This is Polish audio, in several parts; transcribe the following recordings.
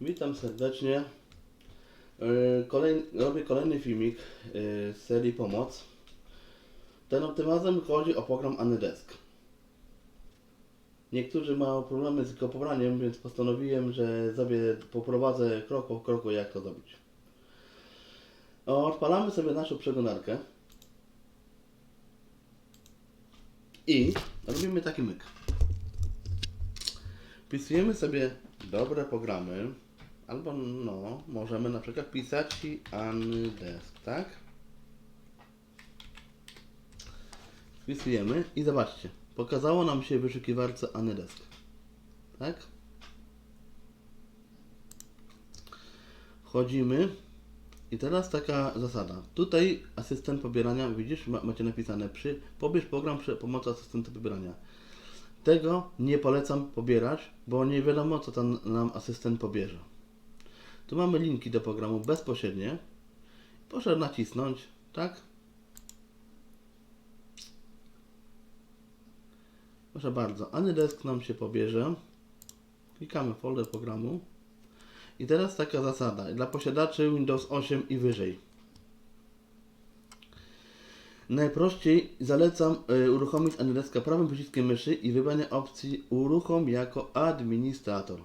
Witam serdecznie. Yy, Kolej, robię kolejny filmik yy, z serii Pomoc. Ten tym chodzi o program Anydesk. Niektórzy mają problemy z jego pobraniem, więc postanowiłem, że sobie poprowadzę krok po kroku jak to zrobić. Odpalamy sobie naszą przeglądarkę i robimy taki myk. Wpisujemy sobie dobre programy, albo no, możemy na przykład pisać i Anydesk, tak? Wpisujemy i zobaczcie, pokazało nam się w wyszukiwarce Anydesk, tak? Wchodzimy i teraz taka zasada. Tutaj asystent pobierania, widzisz, ma, macie napisane przy pobierz program przy pomocy asystenta pobierania. Tego nie polecam pobierać, bo nie wiadomo, co tam nam asystent pobierze. Tu mamy linki do programu bezpośrednie. Proszę nacisnąć, tak? Proszę bardzo, Anydesk nam się pobierze. Klikamy folder programu. I teraz taka zasada dla posiadaczy Windows 8 i wyżej. Najprościej zalecam y, uruchomić Anydeska prawym przyciskiem myszy i wybranie opcji uruchom jako administrator.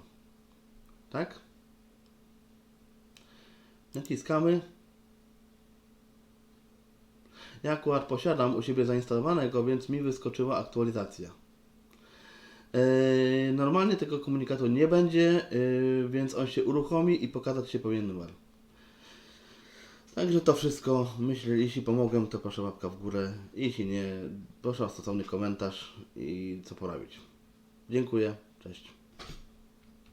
Tak? Naciskamy. Ja akurat posiadam u siebie zainstalowanego, więc mi wyskoczyła aktualizacja. Yy, normalnie tego komunikatu nie będzie, yy, więc on się uruchomi i pokazać się powinien numer. Także to wszystko. Myślę, jeśli pomogłem, to proszę łapka w górę. Jeśli nie, proszę o stosowny komentarz i co porabić. Dziękuję. Cześć.